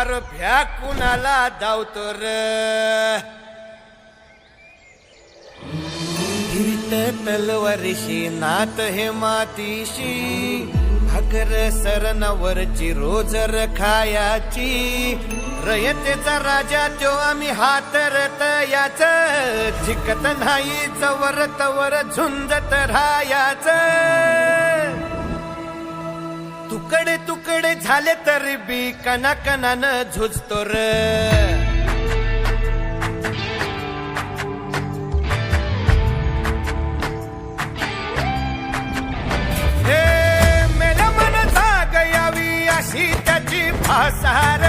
अर भ्या कुणाला धावतो हिरत तलवारीशी नात हे मातीशी. भाकर सरनवरची रोजर खायाची रयतेचा राजा तो आम्ही हातरत याच. झिकत नाही चवर तवर झुंजत राहायचं. तुकडे झाले तरी बी कना कनानं झुजतो र. हे मेला मन जाग यावी अशी त्याची भासार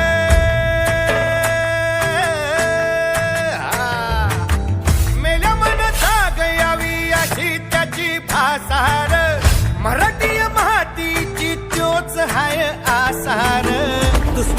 मेल्या मन जाग यावी अशी त्याची भासार